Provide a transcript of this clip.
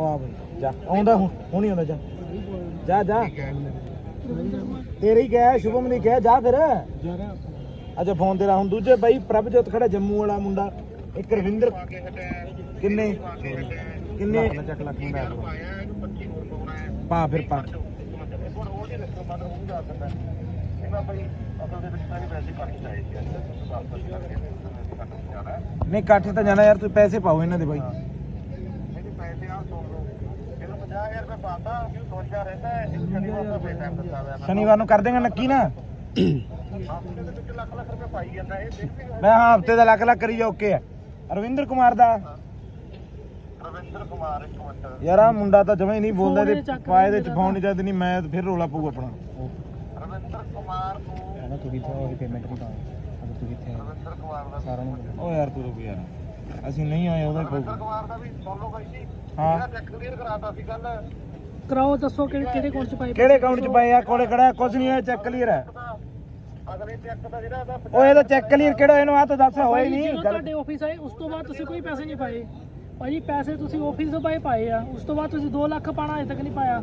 ਆ ਬਈ ਜਾ, ਆਉਂਦਾ ਹੁਣ, ਹੁਣੀ ਆਉਂਦਾ, ਜਾ। ਜਾ ਜਾ। ਤੇਰੇ ਹੀ ਕਹਿ ਸ਼ੁਭਮ ਨੇ ਕਹਿ ਜਾ ਫਿਰ। ਅੱਛਾ, ਫੋਨ ਤੇਰਾ ਹੁਣ ਦੂਜੇ, ਬਾਈ, ਪ੍ਰਭਜੋਤ ਖੜਾ, ਜੰਮੂ ਵਾਲਾ ਮੁੰਡਾ। ਇੱਕ ਰਵਿੰਦਰ, ਕਿੰਨੇ? ਕਿੰਨੇ? ਚੱਕ ਲੱਖ ਮੁੰਡਾ ਪਾ ਫਿਰ ਪਾ ਨਹੀਂ ਇਕੱਠ ਤਾਂ ਜਾਣਾ ਯਾਰ ਤੂੰ ਪੈਸੇ ਪਾਓ ਇਹਨਾਂ ਦੇ ਬਾਈ। ਸ਼ਨੀਵਾਰ ਨੂੰ ਕਰ ਦੇਗਾ ਨੱਕੀ ਨਾ। ਮੈਂ ਹਾਂ ਹਫ਼ਤੇ ਦਾ ਲੱਖ ਲੱਖ ਕਰੀ ਜਾ ਓਕੇ ਹੈ। ਰਵਿੰਦਰ ਕੁਮਾਰ ਦਾ ਯਾਰ ਆ ਮੁੰਡਾ ਤਾਂ ਜਮਾ ਹੀ ਨਹੀਂ ਬੋਲਦਾ ਤੇ ਪਾਏ ਦੇ ਚ ਫੋਨ ਨਹੀਂ ਜਦ ਨਹੀਂ ਮੈਂ ਫਿਰ ਰੋਲਾ ਪਊ ਆਪਣਾ। ਕਹਿੰਦਾ ਤੂੰ ਕਿੱਥੇ ਹੋਈ ਪੇਮੈਂਟ ਨਹੀਂ ਪਾਉਂਦਾ ਅਗਰ ਤੂੰ ਕਿੱਥੇ ਹੈ ਸਾਰਾ ਨੂੰ ਓ ਯਾਰ ਤੂੰ ਰੁਕ ਯਾਰ। ਅਸੀਂ ਨਹੀਂ ਆਏ ਉਹਦਾ ਪਊ ਹਾਂ। ਕਰਾਓ ਦੱਸੋ ਕਿਹੜੇ ਕਿਹੜੇ ਕੋਲ ਚ ਪਾਏ? ਕਿਹੜੇ ਅਕਾਊਂਟ ਚ ਪਏ ਆ? ਕੋਲੇ ਖੜਾ ਕੁਝ ਨਹੀਂ ਹੋਇਆ ਚੈੱਕ ਕਲੀਅਰ ਹੈ। ਓਏ ਇਹਦਾ ਚੈੱਕ ਕਲੀਅਰ ਕਿਹੜਾ ਇਹਨੂੰ ਆ ਤਾਂ ਦੱਸ ਹੋਇਆ ਹੀ ਨਹੀਂ ਜਦੋਂ ਤੁਹਾਡੇ ਆਫਿਸ ਆਏ ਉਸ ਤੋਂ ਬਾਅਦ ਤੁਸੀਂ ਕੋਈ ਪੈਸੇ ਨਹੀਂ ਪਾਏ। ਭਾਜੀ ਪੈਸੇ ਤੁਸੀਂ ਆਫਿਸ ਤੋਂ ਪਾਏ ਪਾਏ ਆ। ਉਸ ਤੋਂ ਬਾਅਦ ਤੁਸੀਂ 2 ਲੱਖ ਪਾਣਾ ਅਜੇ ਤੱਕ ਨਹੀਂ ਪਾਇਆ।